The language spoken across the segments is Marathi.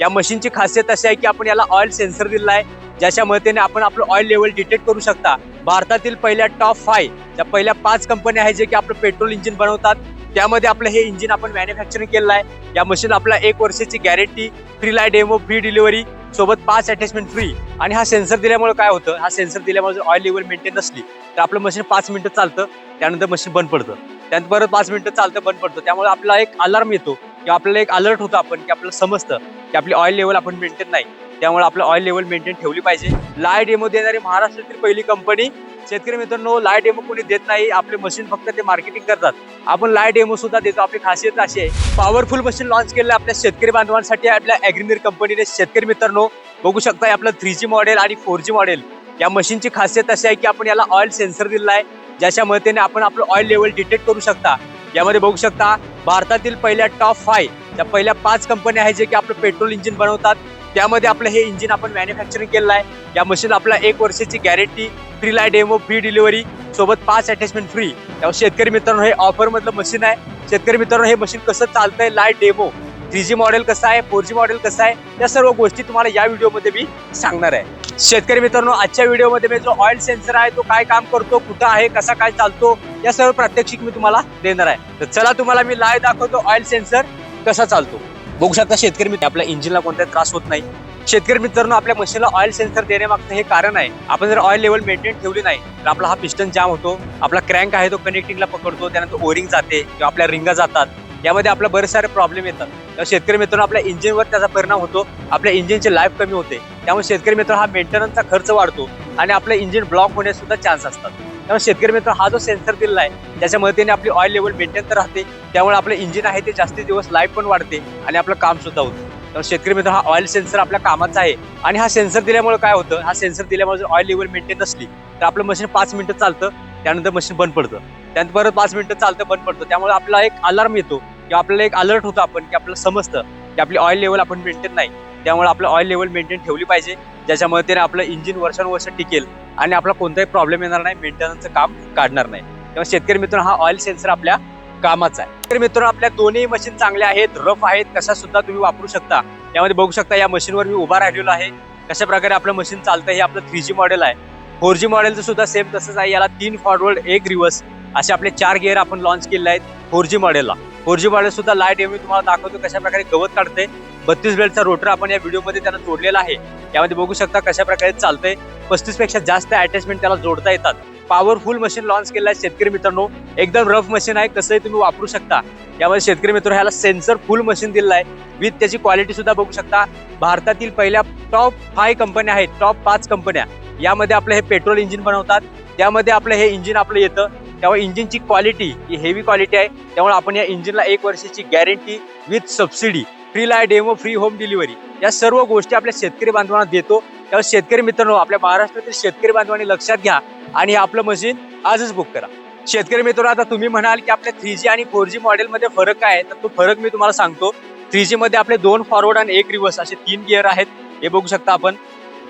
या मशीनची खासियत अशी आहे की आपण याला ऑइल सेन्सर दिलेला आहे ज्याच्या मदतीने आपण आपलं ऑइल लेवल डिटेक्ट करू शकता. भारतातील पहिल्या टॉप फाय त्या पहिल्या पाच कंपन्या आहेत जे की आपलं पेट्रोल इंजिन बनवतात त्यामध्ये आपलं हे इंजिन आपण मॅन्युफॅक्चरिंग केलेलं आहे. या मशीन आपला एक वर्षाची guarantee free live demo free delivery सोबत पाच अटॅचमेंट फ्री आणि हा सेन्सर दिल्यामुळे काय होतं? हा सेन्सर दिल्यामुळे जर ऑइल लेवल मेंटेन नसली तर आपलं मशीन पाच मिनिटं चालतं त्यानंतर मशीन बंद पडतं. त्यानंतर परत पाच मिनिटं चालतं बंद पडतं. त्यामुळे आपला एक अलार्म येतो. किंवा आपल्याला एक अलर्ट होतं आपण की आपल्याला समजतं की आपली ऑइल लेवल आपण मेंटेन नाही. त्यामुळे आपलं ऑइल लेवल मेंटेन ठेवली पाहिजे. लाय डेमो देणारी महाराष्ट्रातील पहिली कंपनी शेतकरी मित्रांनो लाय डेमो कोणी देत नाही. आपले मशीन फक्त ते मार्केटिंग करतात. आपण लाय डेमो सुद्धा देतो. आपली खासियत अशी आहे पॉवरफुल मशीन लॉन्च केलं आहे आपल्या शेतकरी बांधवांसाठी आपल्या अॅग्रिमिर कंपनीने शेतकरी मित्रांनो बघू शकता आपलं थ्री जी मॉडेल आणि फोर जी मॉडेल या मशीनची खासियत अशी आहे की आपण याला ऑइल सेन्सर दिलेला आहे ज्याच्या मदतीने आपण आपलं ऑइल लेवल डिटेक्ट करू शकता. यामध्ये बघू शकता भारतातील पहिल्या टॉप फाय त्या पहिल्या पाच कंपन्या आहेत जे की आपलं पेट्रोल इंजिन बनवतात. त्यामध्ये आपलं हे इंजिन आपण मॅन्युफॅक्चरिंग केलेलं आहे. या मशीन आपला एक वर्षाची guarantee free light demo free delivery सोबत पाच अटॅचमेंट फ्री त्यामुळे शेतकरी मित्रांनो हे ऑफर मधलं मशीन आहे. शेतकरी मित्रांनो हे मशीन कसं चालतंय live demo three G model कसं आहे फोर जी मॉडेल कसं आहे या सर्व गोष्टी तुम्हाला या व्हिडिओमध्ये मी सांगणार आहे. शेतकरी मित्रांनो आजच्या व्हिडिओमध्ये मी जो ऑइल सेन्सर आहे तो काय काम करतो कुठं आहे कसा काय चालतो या सर्व प्रात्यक्षिक मी तुम्हाला देणार आहे. तर चला तुम्हाला मी लाय दाखवतो ऑइल सेन्सर कसा चालतो. बघू शकता शेतकरी मित्र आपल्या इंजिनला कोणताही त्रास होत नाही. शेतकरी मित्रांनो आपल्या मशीनला ऑइल सेन्सर देण्यामागचं हे कारण आहे. आपण जर ऑइल लेवल मेंटेन ठेवली नाही तर आपला हा पिस्टन जाम होतो आपला क्रँक आहे तो कनेक्टिंगला पकडतो त्यानंतर ओरिंग जाते किंवा आपल्या रिंगा जातात. यामध्ये आपला बरेच सारे प्रॉब्लेम येतात. तर शेतकरी मित्रांनो आपल्या इंजिनवर त्याचा परिणाम होतो. आपल्या इंजिनची लाईफ कमी होते. त्यामुळे शेतकरी मित्र हा मेंटेनन्सचा खर्च वाढतो आणि आपलं इंजिन ब्लॉक होण्यास सुद्धा चान्स असतात. त्यामुळे शेतकरी मित्र हा जो सेन्सर दिलेला आहे त्याच्या मदतीने आपली ऑइल लेवल मेंटेन तर राहते त्यामुळे आपलं इंजिन आहे ते जास्तीत दिवस लाईफ पण वाढते आणि आपलं काम सुद्धा होतं. त्यामुळे शेतकरी मित्र हा ऑइल सेन्सर आपल्या कामाचा आहे आणि हा सेन्सर दिल्यामुळे काय होतं हा सेन्सर दिल्यामुळे जर ऑइल लेवल मेंटेन नसली तर आपलं मशीन पाच मिनिटं चालतं त्यानंतर मशीन बंद पडतं. त्यानंतर परत पाच मिनिटं चालतं बंद पडतं. त्यामुळे आपला एक अलार्म येतो किंवा आपल्याला एक अलर्ट होतो आपण की आपल्याला समजतं की आपली ऑइल लेवल आपण मेंटेन नाही. त्यामुळे आपलं ऑइल लेवल मेंटेन ठेवली पाहिजे. ज्याच्यामुळे त्याने आपलं इंजिन वर्षानुवर्ष टिकेल आणि आपला कोणताही प्रॉब्लेम येणार नाही मेंटेनन्सचं काम काढणार नाही. तेव्हा शेतकरी मित्रांनो हा ऑइल सेन्सर आपल्या कामाचा आहे. शेतकरी मित्रांनो आपल्या दोन्ही मशीन चांगल्या आहेत रफ आहेत कशा सुद्धा तुम्ही वापरू शकता. यामध्ये बघू शकता या मशीनवर मी उभा राहिलेलो आहे. कशा प्रकारे आपलं मशीन चालतं हे आपलं थ्री जी मॉडेल आहे. फोर जी मॉडेलचं सुद्धा सेम तसंच आहे. याला तीन फॉरवर्ड एक रिव्हर्स असे आपले चार गिअर आपण लॉन्च केले आहेत फोर जी मॉडेलला फोर जी मॉडेल सुद्धा लाइट मी तुम्हाला दाखवतो कशा प्रकारे गवत काढते बत्तीस बेल्टचा रोटर आपण या व्हिडिओमध्ये त्याला जोडलेला आहे. यामध्ये बघू शकता कशा प्रकारे चालतंय. पस्तीसपेक्षा जास्त अटॅचमेंट त्याला जोडता येतात. पॉवरफुल मशीन लॉन्च केलं आहे शेतकरी मित्रांनो. एकदम रफ मशीन आहे कसंही तुम्ही वापरू शकता. यामध्ये शेतकरी मित्र ह्याला सेन्सर फुल मशीन दिलेलं आहे. विथ त्याची क्वालिटी सुद्धा बघू शकता. भारतातील पहिल्या टॉप फाय कंपन्या आहेत टॉप पाच कंपन्या यामध्ये आपलं हे पेट्रोल इंजिन बनवतात. त्यामध्ये आपलं हे इंजिन आपलं येतं. त्यामुळे इंजिनची क्वालिटी ही हेवी क्वालिटी आहे. त्यामुळे आपण या इंजिनला एक वर्षाची guarantee with subsidy free lie demo free home delivery या सर्व गोष्टी आपल्या शेतकरी बांधवांना देतो. त्यामुळे शेतकरी मित्रांनो आपल्या महाराष्ट्रातील शेतकरी बांधवांनी लक्षात घ्या आणि हे आपलं मशीन आजच बुक करा. शेतकरी मित्रांनो आता तुम्ही म्हणाल की आपल्या थ्री जी आणि फोर जी मॉडेलमध्ये फरक काय आहे? तर तो फरक मी तुम्हाला सांगतो. थ्री जी मध्ये आपले दोन फॉरवर्ड आणि एक रिव्हर्स असे तीन गिअर आहेत. हे बघू शकता आपण.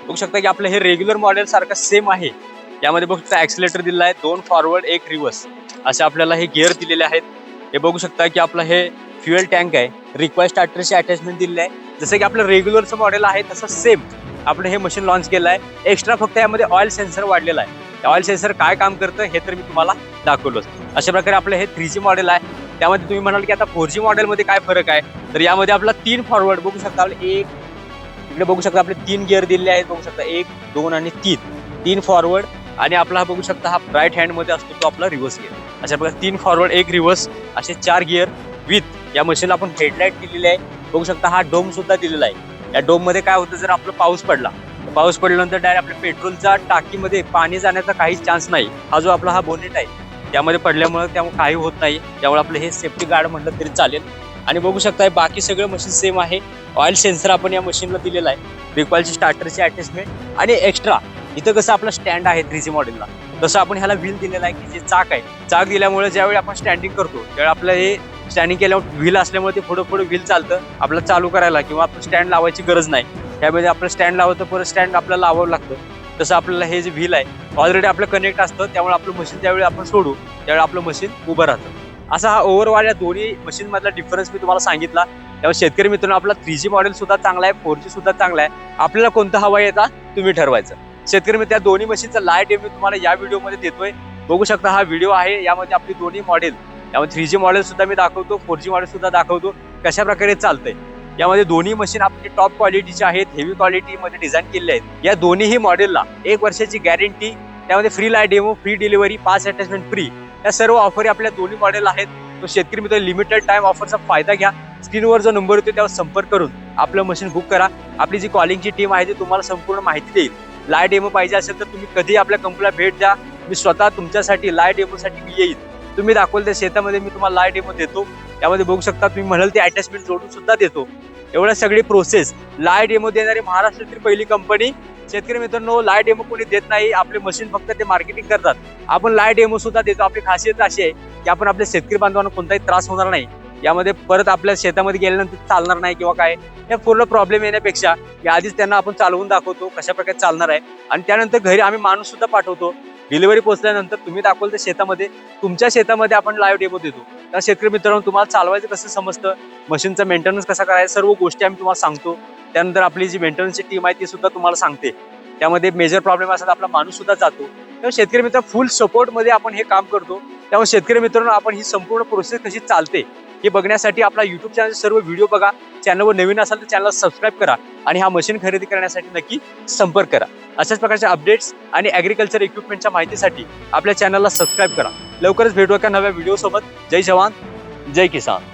बघू शकता की आपलं हे रेग्युलर मॉडेल सारखं सेम आहे. यामध्ये बघू शकता ऍक्सिलेटर दिलेला आहे दोन फॉरवर्ड एक रिव्हर्स असे आपल्याला हे गिअर दिलेले आहेत. हे बघू शकता की आपलं हे फ्युएल टँक आहे. रिक्वायर स्टार्टरची अटॅचमेंट दिलेली आहे. जसं की आपलं रेग्युलरचं मॉडेल आहे तसं सेम आपण हे मशीन लॉन्च केलं आहे. एक्स्ट्रा फक्त यामध्ये ऑइल सेन्सर वाढलेला आहे. ऑइल सेन्सर काय काम करतं हे तर मी तुम्हाला दाखवलोच. अशा प्रकारे आपलं हे थ्री जी मॉडेल आहे. त्यामध्ये तुम्ही म्हणाल की आता फोर जी मॉडेलमध्ये काय फरक आहे? तर यामध्ये आपला तीन फॉरवर्ड बघू शकता आपले एक इकडे बघू शकता आपले तीन गिअर दिलेले आहेत. बघू शकता एक दोन आणि तीन. तीन फॉरवर्ड आणि आपला हा बघू शकता हा राईट हँडमध्ये असतो तो आपला रिव्हर्स गिअर अशा प्रकारे तीन फॉरवर्ड एक रिव्हर्स असे चार गिअर विथ या मशीनला आपण हेडलाईट दिलेली आहे. बघू शकता हा डोम सुद्धा दिलेला आहे. या डोममध्ये काय होतं जर आपलं पाऊस पडला पाऊस पडल्यानंतर डायरेक्ट आपल्या पेट्रोलच्या टाकीमध्ये पाणी जाण्याचा काहीच चान्स नाही. हा जो आपला हा बोनेट आहे त्यामध्ये पडल्यामुळे त्यामुळे काही होत नाही. त्यामुळे आपलं हे सेफ्टी गार्ड म्हटलं तरी चालेल. आणि बघू शकता बाकी सगळं मशीन सेम आहे. ऑइल सेन्सर आपण या मशीनला दिलेला आहे. रिकॉलची स्टार्टरची अटॅचमेंट आणि एक्स्ट्रा इथं कसं आपलं स्टँड आहे थ्री जी मॉडेलला तसं आपण ह्याला व्हील दिलेला आहे की जे चाक आहे. चाक दिल्यामुळे ज्यावेळी आपण स्टँडिंग करतो त्यावेळी आपलं हे स्टँडिंग केल्यावर व्हील असल्यामुळे ते पुढं पुढं व्हील चालतं. आपल्याला चालू करायला किंवा आपण स्टँड लावायची गरज नाही. त्यामध्ये आपलं स्टँड लावतं परत स्टँड आपल्याला लावावं लागतं. तसं आपल्याला हे जे व्हील आहे ऑलरेडी आपलं कनेक्ट असतं. त्यामुळे आपलं मशीन ज्यावेळी आपण सोडू. त्यावेळी आपलं मशीन उभं राहतं. असा हा ओव्हरऑल या दोन्ही मशीन मधला डिफरन्स मी तुम्हाला सांगितला. त्यामुळे शेतकरी मित्रांनो आपला थ्री जी मॉडेल सुद्धा चांगला आहे फोर जी सुद्धा चांगला आहे. आपल्याला कोणता हवा येता तुम्ही ठरवायचं. शेतकरी मी त्या दोन्ही मशीनचा लाइट मी तुम्हाला या व्हिडिओमध्ये देतोय. बघू शकता हा व्हिडिओ आहे यामध्ये आपली दोन्ही मॉडेल यामध्ये थ्री जी मॉडेल सुद्धा मी दाखवतो फोर जी मॉडेल सुद्धा दाखवतो. कशा प्रकारे चालतंय? यामध्ये दोन्ही मशीन आपली टॉप क्वालिटीचे आहेत हेवी क्वालिटीमध्ये डिझाईन केले आहेत. या दोन्हीही मॉडेलला एक वर्षाची गॅरंटी त्यामध्ये free light demo free delivery पाच अटॅचमेंट फ्री या सर्व ऑफर आपल्या दोन्ही मॉडेल आहेत. तो शेतकरी मित्र लिमिटेड टाइम ऑफरचा फायदा घ्या. स्क्रीनवर जो नंबर येतो त्यावर संपर्क करून आपलं मशीन बुक करा. आपली जी कॉलिंगची टीम आहे ती तुम्हाला संपूर्ण माहिती देईल. लाइट डेमो पाहिजे असेल तर तुम्ही कधी आपल्या कंपनीला भेट द्या. मी स्वतः तुमच्यासाठी लाइट डेमोसाठी मी येईल तुम्ही दाखवलं त्या शेतामध्ये मी तुम्हाला लाइट डेमो देतो. त्यामध्ये बघू शकता तुम्ही म्हणाल ते अटॅचमेंट जोडून सुद्धा देतो. एवढ्या सगळी प्रोसेस लाइट डेमो देणारी महाराष्ट्रातील पहिली कंपनी शेतकरी मित्रांनो लाइट डेमो कोणी देत नाही. आपले मशीन फक्त ते मार्केटिंग करतात. आपण लाइट डेमो सुद्धा देतो. आपली खासियत अशी आहे की आपण आपल्या शेतकरी बांधवांना कोणताही त्रास होणार नाही. यामध्ये परत आपल्या शेतामध्ये गेल्यानंतर चालणार नाही किंवा काय या पूर्ण प्रॉब्लेम येण्यापेक्षा या आधीच त्यांना आपण चालवून दाखवतो कशा प्रकारे चालणार आहे. आणि त्यानंतर घरी आम्ही माणूस सुद्धा पाठवतो. डिलिव्हरी पोहोचल्यानंतर तुम्ही दाखवलं त्या शेतामध्ये तुमच्या शेतामध्ये आपण लाईव्ह डेमो देतो. त्या शेतकरी मित्रांनो तुम्हाला चालवायचं कसं समजतं? मशीनचा मेंटेनन्स कसा करायचा? सर्व गोष्टी आम्ही तुम्हाला सांगतो. त्यानंतर आपली जी मेंटेनन्सची टीम आहे ती सुद्धा तुम्हाला सांगते. त्यामध्ये मेजर प्रॉब्लेम असतात आपला माणूस सुद्धा जातो. तर शेतकरी मित्र फुल सपोर्टमध्ये आपण हे काम करतो. त्यामुळे शेतकरी मित्रांनो आपण ही संपूर्ण प्रोसेस कशी चालते? हे बघण्यासाठी आपला युट्यूब चॅनल सर्व व्हिडिओ बघा. चॅनलवर नवीन असाल तर चॅनलला सबस्क्राईब करा आणि हा मशीन खरेदी करण्यासाठी नक्की संपर्क करा. अशाच प्रकारच्या अपडेट्स आणि ॲग्रिकल्चर इक्विपमेंटच्या माहितीसाठी आपल्या चॅनलला सबस्क्राईब करा. लवकरच भेटू एका नव्या व्हिडिओसोबत जय जवान जय किसान.